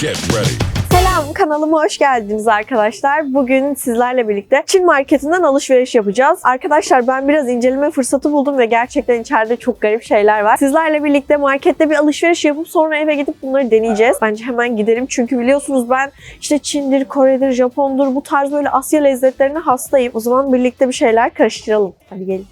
Get ready. Selam kanalıma hoş geldiniz arkadaşlar. Bugün sizlerle birlikte Çin marketinden alışveriş yapacağız. Arkadaşlar ben biraz inceleme fırsatı buldum ve gerçekten içeride çok garip şeyler var. Sizlerle birlikte markette bir alışveriş yapıp sonra eve gidip bunları deneyeceğiz. Bence hemen gidelim çünkü biliyorsunuz ben işte Çin'dir, Kore'dir, Japon'dur bu tarz böyle Asya lezzetlerine hastayım. O zaman birlikte bir şeyler karıştıralım. Hadi gelin.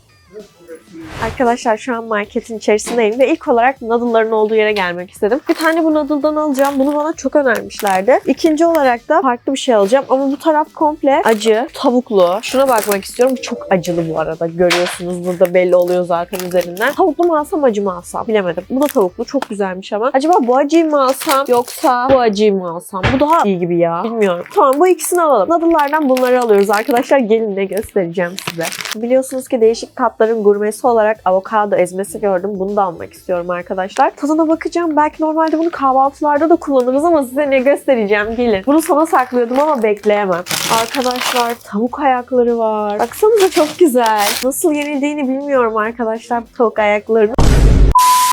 Arkadaşlar şu an marketin içerisindeyim ve ilk olarak noodle'ların olduğu yere gelmek istedim. Bir tane bu noodle'dan alacağım. Bunu bana çok önermişlerdi. İkinci olarak da farklı bir şey alacağım ama bu taraf komple acı, tavuklu. Şuna bakmak istiyorum. Bu çok acılı bu arada. Görüyorsunuz burada belli oluyor zaten üzerinden. Tavuklu mu alsam acı mı alsam bilemedim. Bu da tavuklu. Çok güzelmiş ama. Acaba bu acıyı mı alsam yoksa bu acıyı mı alsam? Bu daha iyi gibi ya. Bilmiyorum. Tamam bu ikisini alalım. Noodle'lardan bunları alıyoruz arkadaşlar. Gelin de göstereceğim size. Biliyorsunuz ki değişik tatların gurmesi olarak avokado ezmesi gördüm. Bunu da almak istiyorum arkadaşlar. Tadına bakacağım. Belki normalde bunu kahvaltılarda da kullanırız ama size ne göstereceğim. Gelin. Bunu sona saklıyordum ama bekleyemem. Arkadaşlar tavuk ayakları var. Baksanıza çok güzel. Nasıl yenildiğini bilmiyorum arkadaşlar bu tavuk ayaklarını.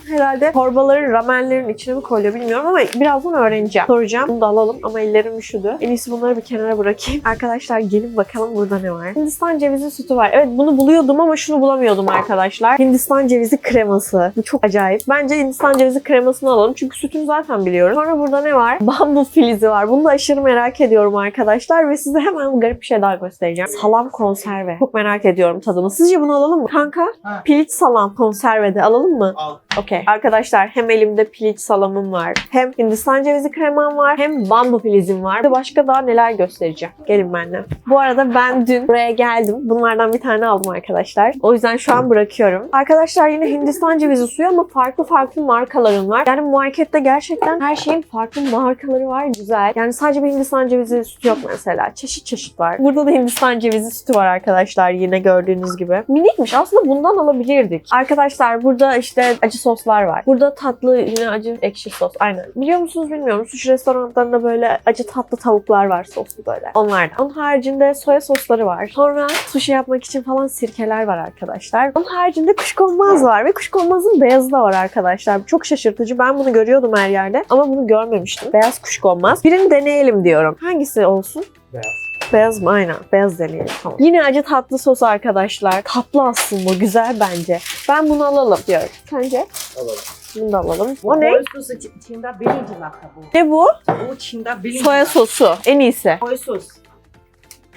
Herhalde torbaların, ramenlerin içine mi koyuyor bilmiyorum ama birazdan öğreneceğim. Soracağım. Bunu da alalım ama ellerim üşüdü. En iyisi bunları bir kenara bırakayım. Arkadaşlar gelin bakalım burada ne var. Hindistan cevizi sütü var. Evet bunu buluyordum ama şunu bulamıyordum arkadaşlar. Hindistan cevizi kreması. Bu çok acayip. Bence Hindistan cevizi kremasını alalım. Çünkü sütünü zaten biliyorum. Sonra burada ne var? Bambu filizi var. Bunu da aşırı merak ediyorum arkadaşlar. Ve size hemen garip bir şey daha göstereceğim. Salam konserve. Çok merak ediyorum tadını. Sizce bunu alalım mı? Kanka Ha. piliç salam konservede alalım mı? Al. Okey. Arkadaşlar hem elimde piliç salamım var. Hem Hindistan cevizi kremam var. Hem bambu filizim var. Başka daha neler göstereceğim. Gelin benimle. Bu arada ben dün buraya geldim. Bunlardan bir tane aldım arkadaşlar. O yüzden şu an bırakıyorum. Arkadaşlar yine Hindistan cevizi suyu ama farklı farklı markaların var. Yani markette gerçekten her şeyin farklı markaları var. Güzel. Yani sadece bir Hindistan cevizi sütü yok mesela. Çeşit çeşit var. Burada da Hindistan cevizi sütü var arkadaşlar yine gördüğünüz gibi. Minikmiş. Aslında bundan alabilirdik. Arkadaşlar burada işte acı soslar var. Burada tatlı yine acı ekşi sos. Aynen. Biliyor musunuz bilmiyorum. Sushi restoranlarında böyle acı tatlı tavuklar var soslu böyle. Onlardan. Onun haricinde soya sosları var. Sonra sushi yapmak için falan sirkeler var arkadaşlar. Onun haricinde kuşkonmaz var ve kuşkonmazın beyazı da var arkadaşlar. Çok şaşırtıcı. Ben bunu görüyordum her yerde ama bunu görmemiştim. Beyaz kuşkonmaz. Birini deneyelim diyorum. Hangisi olsun? Beyaz. Beyaz mı? Aynen. Beyaz deneyelim. Tamam. Yine acı tatlı sos arkadaşlar. Tatlı aslında. Güzel bence. Ben bunu alalım diyorum. Sence? Alalım. Bunu da alalım. O ne? Sosu Çin- Çin'de birinci marka bu. Ne bu? Bu Çin'de birinci Soya sosu. En iyisi. Soy sos.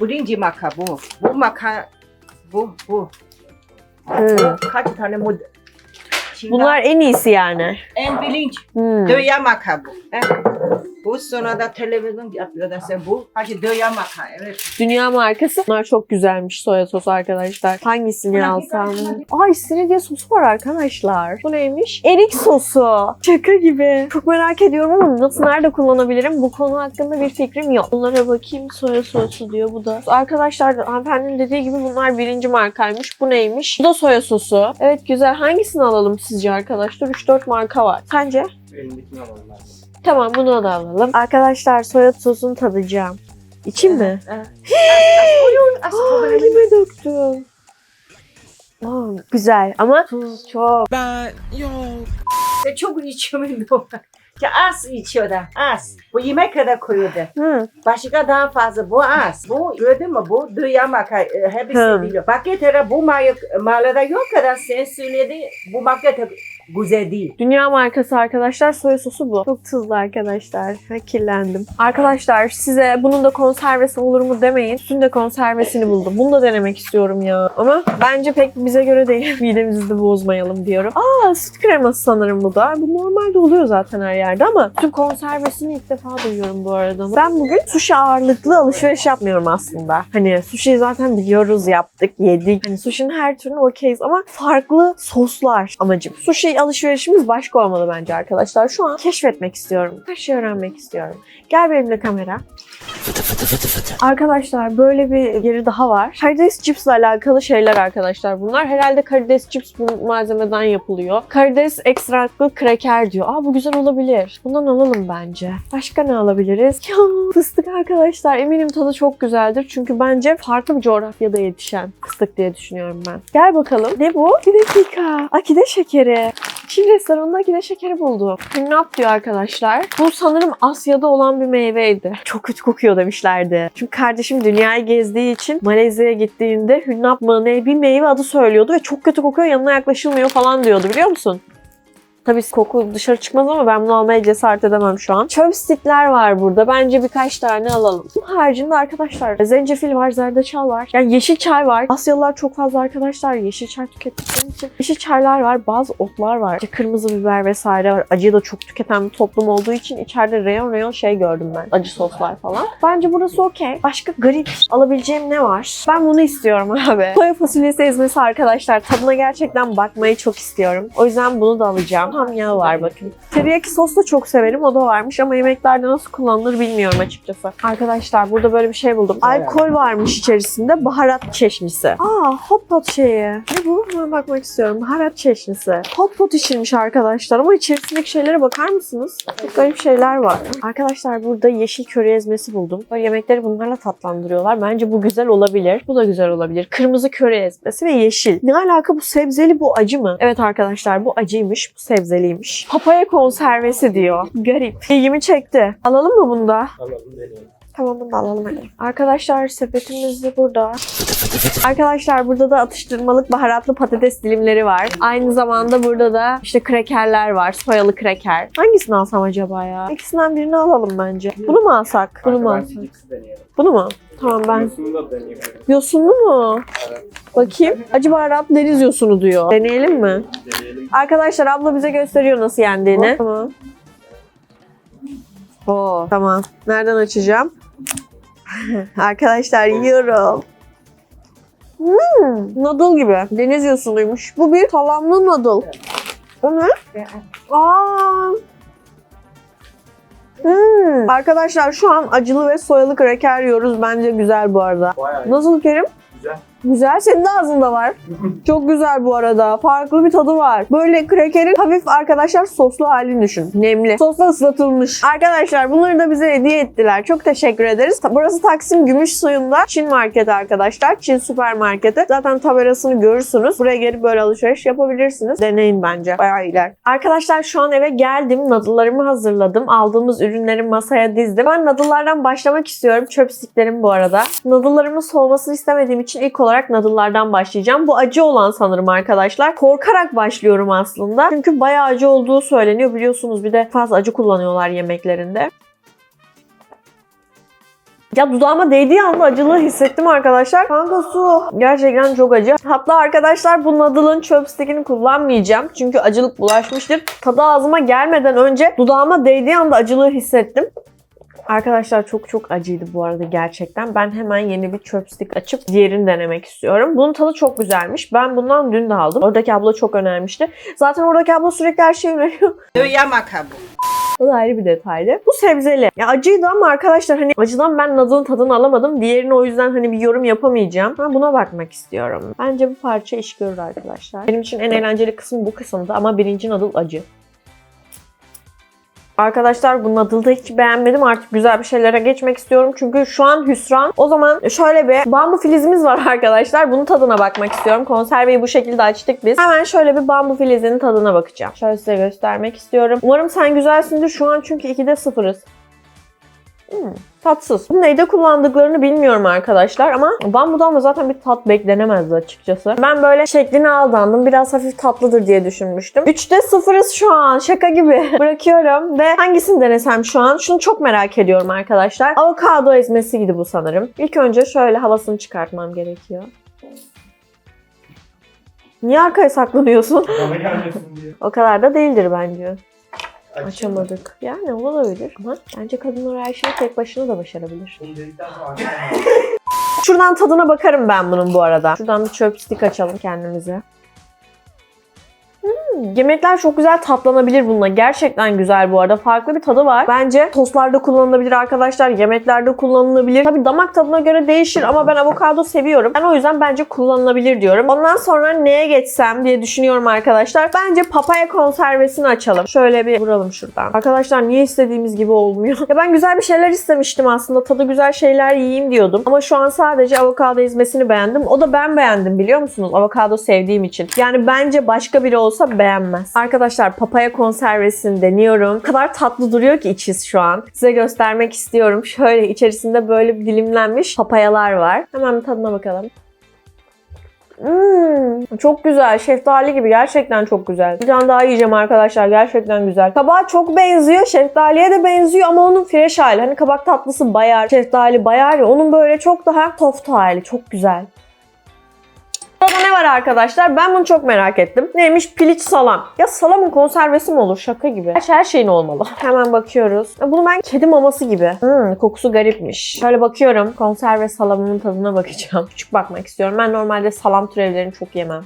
Birinci marka bu. Bu marka bu bu. Hmm. Bu kaç tane mod Çin'de Bunlar en iyisi yani. en birinci. Hmm. Dünya marka bu. Eh. Bu sonra da televizyon yapıyor da sen bu. Hadi dünya marka evet. Dünya markası. Bunlar çok güzelmiş soya sosu arkadaşlar. Hangisini alsam? Ay istiridye sosu var arkadaşlar. Bu neymiş? Erik sosu. Şaka gibi. Çok merak ediyorum ama nasıl nerede kullanabilirim? Bu konu hakkında bir fikrim yok. Bunlara bakayım. Soya sosu diyor bu da. Arkadaşlar hanımefendinin dediği gibi bunlar birinci markaymış. Bu neymiş? Bu da soya sosu. Evet güzel. Hangisini alalım sizce arkadaşlar? 3-4 marka var. Sence? Elindekini alalım. Tamam bunu da alalım. Arkadaşlar soya sosunu tadacağım. İçim mi? Aa, elime döktüm. Aa, güzel ama tuz çok. Ben yok. Sen çok içemiyorum. Ya az içiyor da az. Bu yemek kadar koyuyordu. Hı. Başka daha fazla bu az. Bu gördün mü bu dünya marka e, hepsi Hı. biliyor. Paketlere bu marka, mağazada yok kadar sen söyledi bu market güzel değil. Dünya markası arkadaşlar soya sosu bu. Çok tuzlu arkadaşlar. Kirlendim. Arkadaşlar size bunun da konservesi olur mu demeyin. Sütün de konservesini buldum. Bunu da denemek istiyorum ya. Ama bence pek bize göre değil. Midemizi de bozmayalım diyorum. Aa süt kreması sanırım bu da. Bu normalde oluyor zaten her yerde ama sütün konservesini ilk defa duyuyorum bu arada. Ben bugün sushi ağırlıklı alışveriş yapmıyorum aslında. Hani sushi zaten biliyoruz yaptık, yedik. Hani sushi'nin her türünü okeyiz ama farklı soslar amacım. Sushi alışverişimiz başka olmalı bence arkadaşlar. Şu an keşfetmek istiyorum. Her şeyi öğrenmek istiyorum. Gel benimle kamera. Arkadaşlar böyle bir yeri daha var. Karides cipsle alakalı şeyler arkadaşlar bunlar. Herhalde karides cips bu malzemeden yapılıyor. Karides ekstraklı kraker diyor. Aa bu güzel olabilir. Bundan alalım bence. Başka ne alabiliriz? Ya fıstık arkadaşlar eminim tadı çok güzeldir. Çünkü bence farklı bir coğrafyada yetişen fıstık diye düşünüyorum ben. Gel bakalım. Ne bu? Bir dakika. Akide şekeri. Çin restoranında yine şekeri buldum. Hünnap diyor arkadaşlar. Bu sanırım Asya'da olan bir meyveydi. Çok kötü kokuyor demişlerdi. Çünkü kardeşim dünyayı gezdiği için Malezya'ya gittiğinde hünnap mı ne bir meyve adı söylüyordu ve çok kötü kokuyor yanına yaklaşılmıyor falan diyordu biliyor musun? Tabii koku dışarı çıkmaz ama ben bunu almaya cesaret edemem şu an. Chopstickler var burada. Bence birkaç tane alalım. Bunun haricinde arkadaşlar zencefil var, zerdeçal var. Yani yeşil çay var. Asyalılar çok fazla arkadaşlar yeşil çay tükettikleri için. Yeşil çaylar var, bazı otlar var. İşte kırmızı biber vesaire var. Acıyı da çok tüketen bir toplum olduğu için içeride reyon reyon şey gördüm ben. Acı soslar falan. Bence burası okey. Başka garip alabileceğim ne var? Ben bunu istiyorum abi. Soya fasulyesi ezmesi arkadaşlar. Tadına gerçekten bakmayı çok istiyorum. O yüzden bunu da alacağım. Ham yağı var bakın. Teriyaki sos da çok severim. O da varmış ama yemeklerde nasıl kullanılır bilmiyorum açıkçası. Arkadaşlar burada böyle bir şey buldum. Alkol varmış içerisinde. Baharat çeşnisi. Aa hot pot şeyi. Ne bu? Hemen bakmak istiyorum. Baharat çeşnisi. Hot pot içilmiş arkadaşlar ama içerisindeki şeylere bakar mısınız? Çok garip şeyler var. Arkadaşlar burada yeşil köri ezmesi buldum. Böyle yemekleri bunlarla tatlandırıyorlar. Bence bu güzel olabilir. Bu da güzel olabilir. Kırmızı köri ezmesi ve yeşil. Ne alaka bu sebzeli bu acı mı? Evet arkadaşlar bu acıymış. Bu sebzeliymiş. Papaya konservesi diyor. Garip. İlgimi çekti. Alalım mı bunu da? Alalım deneyelim. Tamam bunu da alalım hadi. Arkadaşlar sepetimiz de burada. Arkadaşlar burada da atıştırmalık baharatlı patates dilimleri var. Aynı zamanda burada da işte krekerler var. Soyalı kreker. Hangisini alsam acaba ya? İkisinden birini alalım bence. Bunu mu alsak? Bunu mu alsak? Bunu mu? Tamam ben. Yosunu da. Yosunlu mu? Evet. Bakayım. Acı baharat deniz yosunu diyor. Deneyelim mi? Deneyelim. Arkadaşlar abla bize gösteriyor nasıl yendiğini. Tamam. Oo, tamam. Nereden açacağım? Arkadaşlar yiyorum. Hmm, noodle gibi. Deniz yosunuymuş. Bu bir salamlı noodle. O ne? Aa. Hmm. Arkadaşlar şu an acılı ve soyalı kraker yiyoruz. Bence güzel bu arada. Bayağı Nasıl Kerim? güzel. Güzel. Senin de ağzında var. Çok güzel bu arada. Farklı bir tadı var. Böyle krakerin hafif arkadaşlar soslu halini düşün. Nemli. Sosla ıslatılmış. Arkadaşlar bunları da bize hediye ettiler. Çok teşekkür ederiz. Burası Taksim Gümüş Suyu'nda Çin marketi arkadaşlar. Çin süpermarketi. Zaten tabelasını görürsünüz. Buraya gelip böyle alışveriş yapabilirsiniz. Deneyin bence. Bayağı iyiler. Arkadaşlar şu an eve geldim. Nadıllarımı hazırladım. Aldığımız ürünleri masaya dizdim. Ben nadıllardan başlamak istiyorum. Chopsticklerim bu arada. Nadıllarımın soğumasını istemediğim için ilk olarak nadıllardan başlayacağım. Bu acı olan sanırım arkadaşlar. Korkarak başlıyorum aslında. Çünkü bayağı acı olduğu söyleniyor. Biliyorsunuz bir de fazla acı kullanıyorlar yemeklerinde. Ya dudağıma değdiği anda acılığı hissettim arkadaşlar. Kanka su. Gerçekten çok acı. Hatta arkadaşlar bu nadılın chopstick'ini kullanmayacağım. Çünkü acılık bulaşmıştır. Tadı ağzıma gelmeden önce dudağıma değdiği anda acılığı hissettim. Arkadaşlar çok çok acıydı bu arada gerçekten. Ben hemen yeni bir chopstick açıp diğerini denemek istiyorum. Bunun tadı çok güzelmiş. Ben bundan dün de aldım. Oradaki abla çok önermişti. Zaten oradaki abla sürekli her şeyi öneriyor. Yamakabu. O da ayrı bir detaylı. Bu sebzeli. Ya acıydı ama arkadaşlar hani acıdan ben nadılın tadını alamadım. Diğerini o yüzden hani bir yorum yapamayacağım. Ben buna bakmak istiyorum. Bence bu parça iş görür arkadaşlar. Benim için en eğlenceli kısım bu kısımdı ama birinci nadıl acı. Arkadaşlar bu nadıl'ı da hiç beğenmedim. Artık güzel bir şeylere geçmek istiyorum. Çünkü şu an hüsran. O zaman şöyle bir bambu filizimiz var arkadaşlar. Bunun tadına bakmak istiyorum. Konserveyi bu şekilde açtık biz. Hemen şöyle bir bambu filizinin tadına bakacağım. Şöyle size göstermek istiyorum. Umarım sen güzelsindir. Şu an çünkü 2'de sıfırız. Hmm, tatsız. Neyde kullandıklarını bilmiyorum arkadaşlar ama bambudan da zaten bir tat beklenemezdi açıkçası. Ben böyle şekline aldandım. Biraz hafif tatlıdır diye düşünmüştüm. 3'te sıfırız şu an. Şaka gibi. Bırakıyorum ve hangisini denesem şu an? Şunu çok merak ediyorum arkadaşlar. Avokado ezmesiydi bu sanırım. İlk önce şöyle havasını çıkartmam gerekiyor. Niye arkaya saklanıyorsun? Bana gelmesin diye. O kadar da değildir bence. Açamadık. Yani olabilir ama bence kadınlar her şeyi tek başına da başarabilir. Bunu dedikten sonra Şuradan tadına bakarım ben bunun bu arada. Şuradan bir chopstick açalım kendimize. Yemekler çok güzel tatlanabilir bununla. Gerçekten güzel bu arada. Farklı bir tadı var. Bence tostlarda kullanılabilir arkadaşlar. Yemeklerde kullanılabilir. Tabii damak tadına göre değişir ama ben avokado seviyorum. Ben o yüzden bence kullanılabilir diyorum. Ondan sonra neye geçsem diye düşünüyorum arkadaşlar. Bence papaya konservesini açalım. Şöyle bir vuralım şuradan. Arkadaşlar niye istediğimiz gibi olmuyor? ya ben güzel bir şeyler istemiştim aslında. Tadı güzel şeyler yiyeyim diyordum. Ama şu an sadece avokado ezmesini beğendim. O da ben beğendim biliyor musunuz? Avokado sevdiğim için. Yani bence başka biri olsa beğenmezdi beğenmez. Arkadaşlar papaya konservesini deniyorum. O kadar tatlı duruyor ki içi şu an. Size göstermek istiyorum. Şöyle içerisinde böyle dilimlenmiş papayalar var. Hemen bir tadına bakalım. Hmm, çok güzel. Şeftali gibi. Gerçekten çok güzel. Bir tane daha yiyeceğim arkadaşlar. Gerçekten güzel. Kabağa çok benziyor. Şeftaliye de benziyor ama onun fresh hali. Hani kabak tatlısı bayar. Şeftali bayar ya. Onun böyle çok daha soft hali. Çok güzel. Sırada ne var arkadaşlar? Ben bunu çok merak ettim. Neymiş? Piliç salam. Ya salamın konservesi mi olur? Şaka gibi. Gerçi her şeyin olmalı. Hemen bakıyoruz. Ya Bunu ben kedi maması gibi. Hmm, kokusu garipmiş. Şöyle bakıyorum. Konserve salamının tadına bakacağım. Küçük bakmak istiyorum. Ben normalde salam türevlerini çok yemem.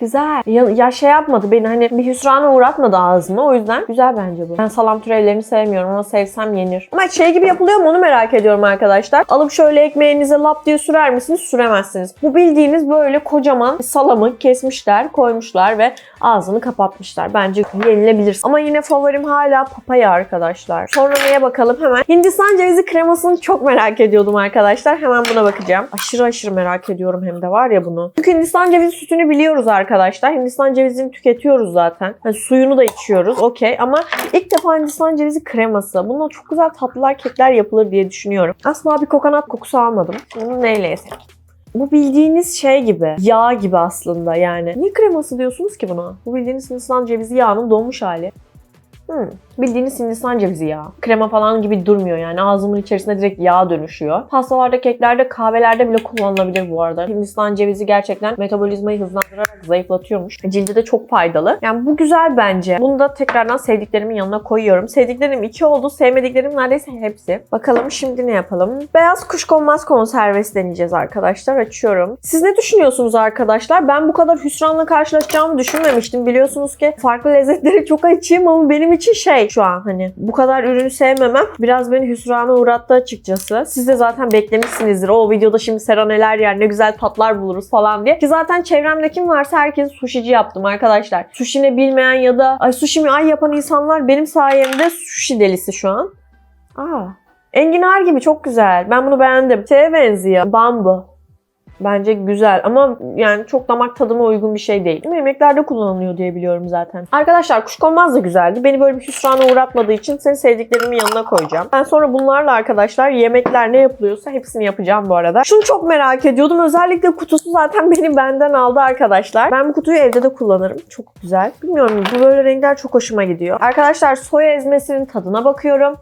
Güzel. Ya, ya şey yapmadı beni hani bir hüsrana uğratmadı ağzıma o yüzden güzel bence bu. Ben salam türevlerini sevmiyorum ama sevsem yenir. Ama şey gibi yapılıyor mu onu merak ediyorum arkadaşlar. Alıp şöyle ekmeğinize lap diye sürer misiniz? Süremezsiniz. Bu bildiğiniz böyle kocaman salamı kesmişler, koymuşlar ve ağzını kapatmışlar. Bence yenilebilir. Ama yine favorim hala papaya arkadaşlar. Sonra neye bakalım hemen. Hindistan cevizi kremasını çok merak ediyordum arkadaşlar. Hemen buna bakacağım. Aşırı aşırı merak ediyorum hem de var ya bunu. Çünkü Hindistan cevizi sütünü biliyoruz arkadaşlar. Hindistan cevizini tüketiyoruz zaten. Hani suyunu da içiyoruz okey ama ilk defa Hindistan cevizi kreması. Bundan çok güzel tatlılar, kekler yapılır diye düşünüyorum. Asla bir kokonat kokusu almadım. Bunu neyle yesek? Bu bildiğiniz şey gibi. Yağ gibi aslında yani. Niye kreması diyorsunuz ki buna? Bu bildiğiniz Hindistan cevizi yağının donmuş hali. Hmm. Bildiğiniz Hindistan cevizi yağı. Krema falan gibi durmuyor yani. Ağzımın içerisinde direkt yağ dönüşüyor. Pastalarda, keklerde, kahvelerde bile kullanılabilir bu arada. Hindistan cevizi gerçekten metabolizmayı hızlandırarak zayıflatıyormuş. Cilde de çok faydalı. Yani bu güzel bence. Bunu da tekrardan sevdiklerimin yanına koyuyorum. Sevdiklerim iki oldu. Sevmediklerim neredeyse hepsi. Bakalım şimdi ne yapalım? Beyaz kuşkonmaz konservesi deneyeceğiz arkadaşlar. Açıyorum. Siz ne düşünüyorsunuz arkadaşlar? Ben bu kadar hüsranla karşılaşacağımı düşünmemiştim. Biliyorsunuz ki farklı lezzetleri çok açayım ama benim için şey şu an hani bu kadar ürünü sevmemem biraz beni hüsrana uğrattı açıkçası. Siz de zaten beklemişsinizdir. O videoda şimdi Sera neler yer ne güzel tatlar buluruz falan diye. Ki zaten çevremde kim varsa herkes sushici yaptım arkadaşlar. Sushi ne bilmeyen ya da ay sushi mi ay yapan insanlar benim sayemde sushi delisi şu an. Aa. Enginar gibi çok güzel. Ben bunu beğendim. Şeye benziyor. Bambu. Bence güzel ama yani çok damak tadıma uygun bir şey değil. Yemeklerde kullanılıyor diye biliyorum zaten. Arkadaşlar kuşkonmaz da güzeldi. Beni böyle bir hüsrana uğratmadığı için seni sevdiklerimin yanına koyacağım. Ben sonra bunlarla arkadaşlar yemekler ne yapılıyorsa hepsini yapacağım bu arada. Şunu çok merak ediyordum. Özellikle kutusu zaten beni benden aldı arkadaşlar. Ben bu kutuyu evde de kullanırım. Çok güzel. Bilmiyorum bu böyle renkler çok hoşuma gidiyor. Arkadaşlar soya ezmesinin tadına bakıyorum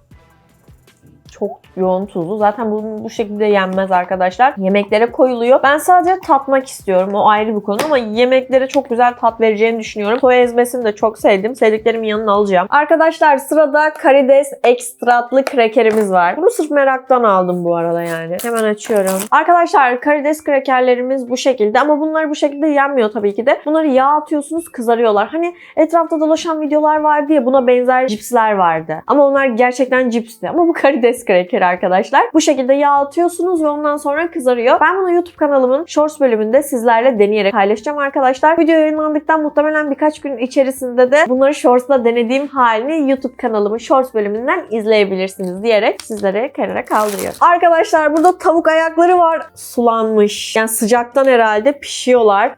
çok yoğun tuzlu. Zaten bu, bu şekilde yenmez arkadaşlar. Yemeklere koyuluyor. Ben sadece tatmak istiyorum. O ayrı bir konu ama yemeklere çok güzel tat vereceğini düşünüyorum. Soya ezmesini de çok sevdim. Sevdiklerimin yanına alacağım. Arkadaşlar sırada karides ekstratlı krekerimiz var. Bunu sırf meraktan aldım bu arada yani. Hemen açıyorum. Arkadaşlar karides krekerlerimiz bu şekilde ama bunlar bu şekilde yenmiyor tabii ki de. Bunları yağ atıyorsunuz kızarıyorlar. Hani etrafta dolaşan videolar vardı ya buna benzer cipsler vardı. Ama onlar gerçekten cipsti. Ama bu karides kreker arkadaşlar. Bu şekilde yağ atıyorsunuz ve ondan sonra kızarıyor. Ben bunu YouTube kanalımın Shorts bölümünde sizlerle deneyerek paylaşacağım arkadaşlar. Video yayınlandıktan muhtemelen birkaç gün içerisinde de bunları Shorts'ta denediğim halini YouTube kanalımın Shorts bölümünden izleyebilirsiniz diyerek sizlere kenara kaldırıyorum. Arkadaşlar burada tavuk ayakları var. Sulanmış. Yani sıcaktan herhalde pişiyorlar.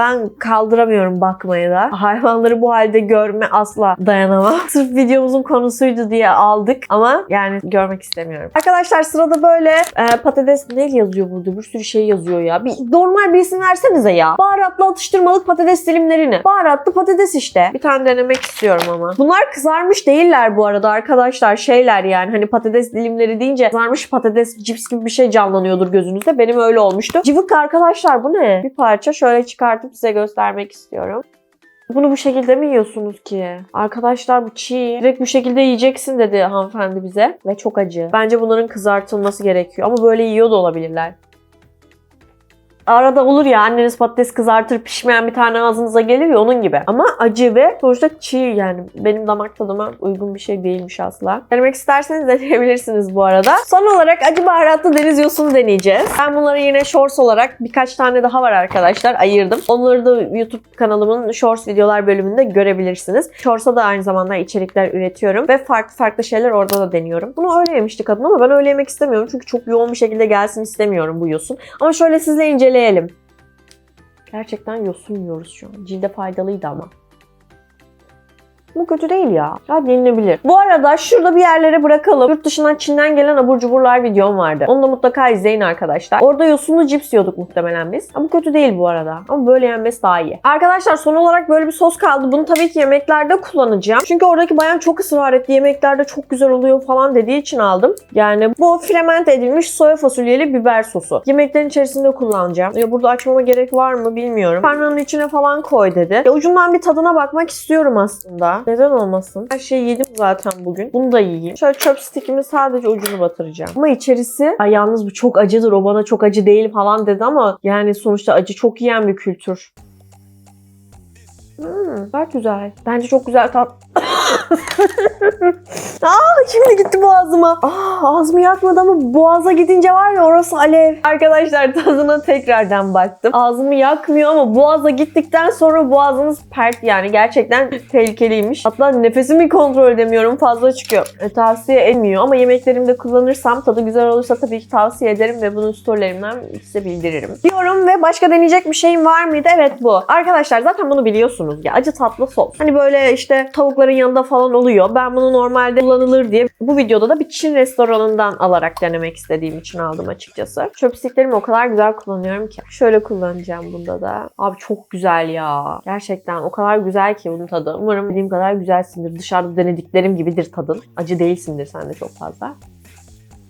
Ben kaldıramıyorum bakmaya da. Hayvanları bu halde görme asla dayanamam. Sırf videomuzun konusuydu diye aldık ama yani görmek istemiyorum. Arkadaşlar sırada böyle e, patates ne yazıyor burada? Bir sürü şey yazıyor ya. Bir normal bir isim versenize ya. Baharatlı atıştırmalık patates dilimlerini. Baharatlı patates işte. Bir tane denemek istiyorum ama. Bunlar kızarmış değiller bu arada arkadaşlar. Şeyler yani hani patates dilimleri deyince kızarmış patates cips gibi bir şey canlanıyordur gözünüzde. Benim öyle olmuştu. Cıvık arkadaşlar bu ne? Bir parça şöyle çıkartıp size göstermek istiyorum. Bunu bu şekilde mi yiyorsunuz ki? Arkadaşlar bu çiğ. Direkt bu şekilde yiyeceksin dedi hanımefendi bize. Ve çok acı. Bence bunların kızartılması gerekiyor. Ama böyle yiyor da olabilirler. Arada olur ya anneniz patates kızartır pişmeyen bir tane ağzınıza gelir ya onun gibi. Ama acı ve sonuçta çiğ yani benim damak tadıma uygun bir şey değilmiş asla. Denemek isterseniz deneyebilirsiniz bu arada. Son olarak acı baharatlı deniz yosunu deneyeceğiz. Ben bunları yine shorts olarak birkaç tane daha var arkadaşlar ayırdım. Onları da YouTube kanalımın shorts videolar bölümünde görebilirsiniz. Shorts'a da aynı zamanda içerikler üretiyorum ve farklı farklı şeyler orada da deniyorum. Bunu öyle yemişti kadın ama ben öyle yemek istemiyorum çünkü çok yoğun bir şekilde gelsin istemiyorum bu yosun. Ama şöyle sizle inceleyelim. Gerçekten yosun yiyoruz şu an. Cilde faydalıydı ama. Bu kötü değil ya. Gayet yenilebilir. Bu arada şurada bir yerlere bırakalım. Yurt dışından Çin'den gelen abur cuburlar videom vardı. Onu da mutlaka izleyin arkadaşlar. Orada yosunlu cips yiyorduk muhtemelen biz. Ama bu kötü değil bu arada. Ama böyle yenmesi daha iyi. Arkadaşlar son olarak böyle bir sos kaldı. Bunu tabii ki yemeklerde kullanacağım. Çünkü oradaki bayan çok ısrar etti. Yemeklerde çok güzel oluyor falan dediği için aldım. Yani bu filament edilmiş soya fasulyeli biber sosu. Yemeklerin içerisinde kullanacağım. Ya burada açmama gerek var mı bilmiyorum. Karnının içine falan koy dedi. Ya ucundan bir tadına bakmak istiyorum aslında. Neden olmasın? Her şeyi yedim zaten bugün. Bunu da yiyeyim. Şöyle chopstick'imi sadece ucunu batıracağım. Ama içerisi Ay yalnız bu çok acıdır o bana çok acı değil falan dedi ama yani sonuçta acı çok yiyen bir kültür. Hmm, gayet güzel. Bence çok güzel tat. Aa şimdi gitti boğazıma. Aa ağzımı yakmadı ama boğaza gidince var ya orası alev. Arkadaşlar tadına tekrardan baktım. Ağzımı yakmıyor ama boğaza gittikten sonra boğazınız pert yani gerçekten tehlikeliymiş. Hatta nefesimi kontrol edemiyorum fazla çıkıyor. E, tavsiye etmiyor ama yemeklerimde kullanırsam tadı güzel olursa tabii ki tavsiye ederim ve bunu storylerimden size bildiririm. Diyorum ve başka deneyecek bir şeyim var mıydı? Evet bu. Arkadaşlar zaten bunu biliyorsunuz ya acı tatlı sos. Hani böyle işte tavukların yanında falan oluyor. Ben bunu normalde kullanılır diye bu videoda da bir Çin restoranından alarak denemek istediğim için aldım açıkçası. Chopsticklerimi o kadar güzel kullanıyorum ki. Şöyle kullanacağım bunda da. Abi çok güzel ya. Gerçekten o kadar güzel ki bunun tadı. Umarım dediğim kadar güzelsindir. Dışarıda denediklerim gibidir tadın. Acı değilsindir sen de çok fazla.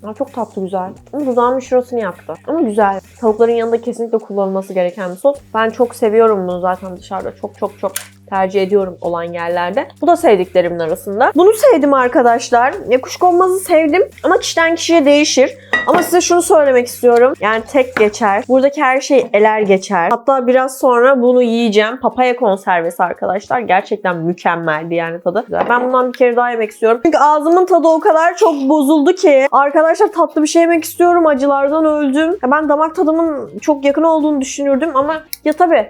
Aa, çok tatlı güzel. Ama dudağımın şurasını yaktı. Ama güzel. Tavukların yanında kesinlikle kullanılması gereken bir sos. Ben çok seviyorum bunu zaten dışarıda. Çok çok çok tercih ediyorum olan yerlerde. Bu da sevdiklerimin arasında. Bunu sevdim arkadaşlar. Ya kuşkonmazı sevdim ama kişiden kişiye değişir. Ama size şunu söylemek istiyorum. Yani tek geçer. Buradaki her şey eler geçer. Hatta biraz sonra bunu yiyeceğim. Papaya konservesi arkadaşlar. Gerçekten mükemmeldi yani tadı. Ben bundan bir kere daha yemek istiyorum. Çünkü ağzımın tadı o kadar çok bozuldu ki. Arkadaşlar tatlı bir şey yemek istiyorum. Acılardan öldüm. Ben damak tadımın çok yakın olduğunu düşünürdüm ama ya tabii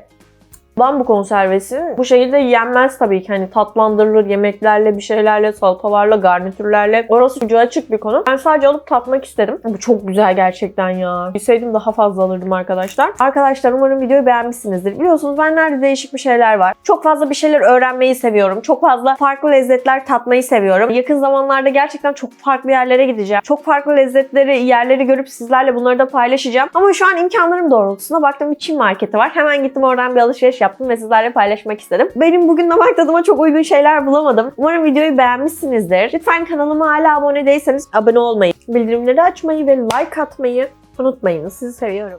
Bambu konservesi bu şekilde yenmez tabii ki. Hani tatlandırılır yemeklerle, bir şeylerle, salatalarla, garnitürlerle. Orası ucu açık bir konu. Ben sadece alıp tatmak istedim. Bu çok güzel gerçekten ya. Bilseydim daha fazla alırdım arkadaşlar. Arkadaşlar umarım videoyu beğenmişsinizdir. Biliyorsunuz ben nerede değişik bir şeyler var. Çok fazla bir şeyler öğrenmeyi seviyorum. Çok fazla farklı lezzetler tatmayı seviyorum. Yakın zamanlarda gerçekten çok farklı yerlere gideceğim. Çok farklı lezzetleri, yerleri görüp sizlerle bunları da paylaşacağım. Ama şu an imkanlarım doğrultusunda baktım bir Çin marketi var. Hemen gittim oradan bir alışveriş yaptım ve sizlerle paylaşmak istedim. Benim bugün damak tadıma çok uygun şeyler bulamadım. Umarım videoyu beğenmişsinizdir. Lütfen kanalıma hala abone değilseniz abone olmayı, bildirimleri açmayı ve like atmayı unutmayın. Sizi seviyorum.